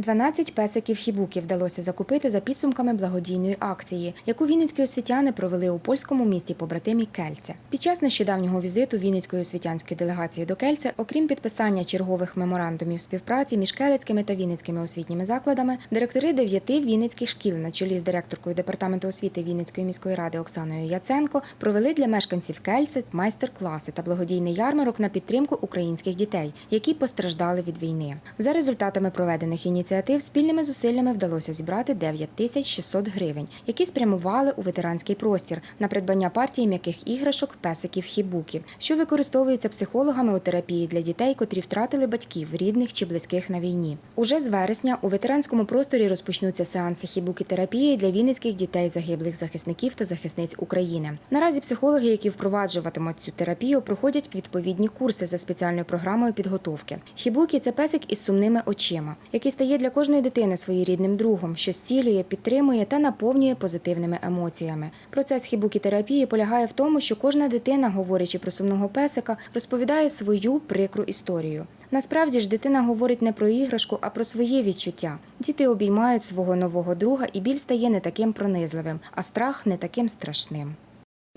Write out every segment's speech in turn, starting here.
12 песиків хібуки вдалося закупити за підсумками благодійної акції, яку вінницькі освітяни провели у польському місті побратимі Кельце. Під час нещодавнього візиту Вінницької освітянської делегації до Кельце, окрім підписання чергових меморандумів співпраці між келецькими та вінницькими освітніми закладами, директори дев'яти вінницьких шкіл на чолі з директоркою департаменту освіти Вінницької міської ради Оксаною Яценко провели для мешканців Кельце майстер-класи та благодійний ярмарок на підтримку українських дітей, які постраждали від війни. За результатами проведених ініціатив спільними зусиллями вдалося зібрати 9 тисяч 600 гривень, які спрямували у ветеранський простір на придбання партії м'яких іграшок, песиків хібуків, що використовуються психологами у терапії для дітей, котрі втратили батьків, рідних чи близьких на війні. Уже з вересня у ветеранському просторі розпочнуться сеанси хібуки терапії для вінницьких дітей загиблих захисників та захисниць України. Наразі психологи, які впроваджуватимуть цю терапію, проходять відповідні курси за спеціальною програмою підготовки. Хібукі це песик із сумними очима, який стає для кожної дитини своєрідним другом, що зцілює, підтримує та наповнює позитивними емоціями. Процес хібукі-терапії полягає в тому, що кожна дитина, говорячи про сумного песика, розповідає свою прикру історію. Насправді ж дитина говорить не про іграшку, а про своє відчуття. Діти обіймають свого нового друга, і біль стає не таким пронизливим, а страх не таким страшним.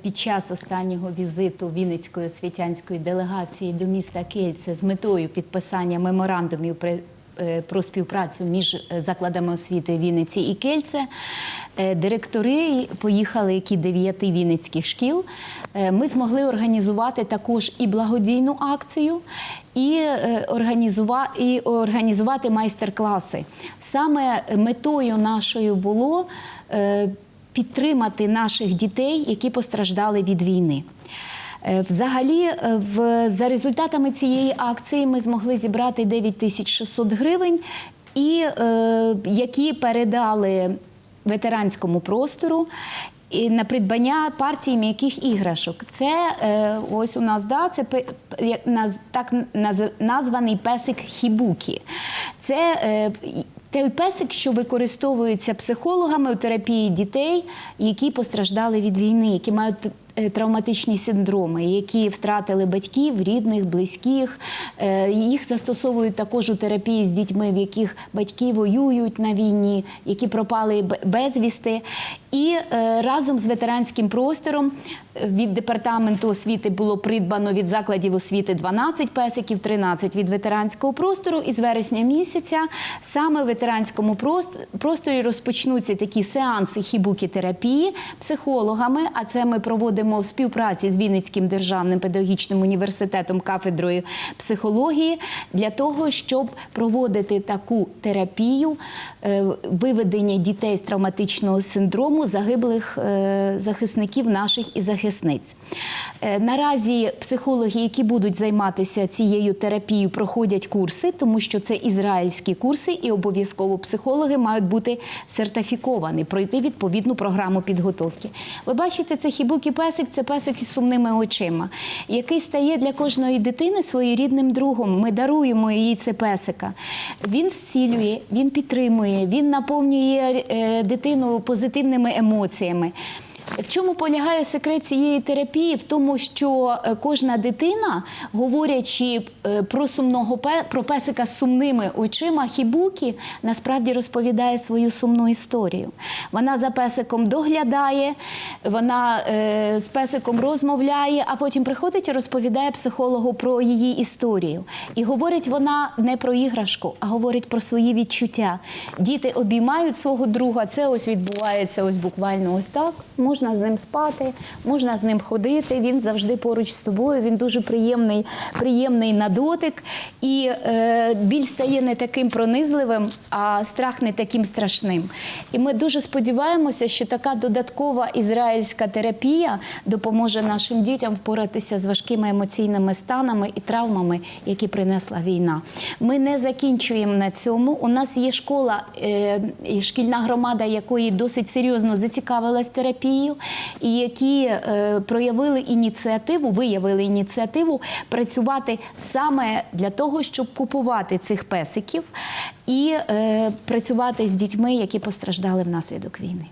Під час останнього візиту Вінницької освітянської делегації до міста Кельце з метою підписання меморандумів про співпрацю між е, закладами освіти Вінниці і Кельце. е, Директори поїхали, які дев'яти вінницьких шкіл. Е, Ми змогли організувати також і благодійну акцію, і, е, і організувати майстер-класи. Саме метою нашою було е, підтримати наших дітей, які постраждали від війни. Е, Взагалі, е, в, за результатами цієї акції ми змогли зібрати 9600 гривень, і, е, які передали ветеранському простору. І на придбання партії м'яких іграшок. Це е, ось у нас да, це так наз- названий песик хібукі. Це е, той песик, що використовується психологами у терапії дітей, які постраждали від війни, які мають травматичні синдроми, які втратили батьків, рідних, близьких. Е, Їх застосовують також у терапії з дітьми, в яких батьки воюють на війні, які пропали безвісти. І е, разом з ветеранським простором е, від департаменту освіти було придбано від закладів освіти 12 песиків, 13 від ветеранського простору. І з вересня місяця саме в ветеранському просторі розпочнуться такі сеанси хібукі-терапії психологами. А це ми проводимо в співпраці з Вінницьким державним педагогічним університетом кафедрою психології для того, щоб проводити таку терапію е, виведення дітей з травматичного синдрому загиблих е, захисників наших і захисниць. Е, Наразі психологи, які будуть займатися цією терапією, проходять курси, тому що це ізраїльські курси, і обов'язково психологи мають бути сертифіковані, пройти відповідну програму підготовки. Ви бачите, це хібукі песик, це песик із сумними очима, який стає для кожної дитини своєрідним другом. Ми даруємо їй це песика. Він зцілює, він підтримує, він наповнює е, дитину позитивними емоціями. В чому полягає секрет цієї терапії? В тому, що е, кожна дитина, говорячи е, про сумного про песика з сумними очима, хібукі насправді розповідає свою сумну історію. Вона за песиком доглядає, вона е, з песиком розмовляє, а потім приходить і розповідає психологу про її історію. І говорить вона не про іграшку, а говорить про свої відчуття. Діти обіймають свого друга. Це ось відбувається ось буквально ось так. Можна з ним спати, можна з ним ходити. Він завжди поруч з тобою. Він дуже приємний, приємний на дотик. І е, біль стає не таким пронизливим, а страх не таким страшним. І ми дуже сподіваємося, що така додаткова ізраїльська терапія допоможе нашим дітям впоратися з важкими емоційними станами і травмами, які принесла війна. Ми не закінчуємо на цьому. У нас є школа, е, шкільна громада, якої досить серйозно зацікавилась терапією, і які е, проявили ініціативу, виявили ініціативу працювати саме для того, щоб купувати цих песиків і е, працювати з дітьми, які постраждали внаслідок війни.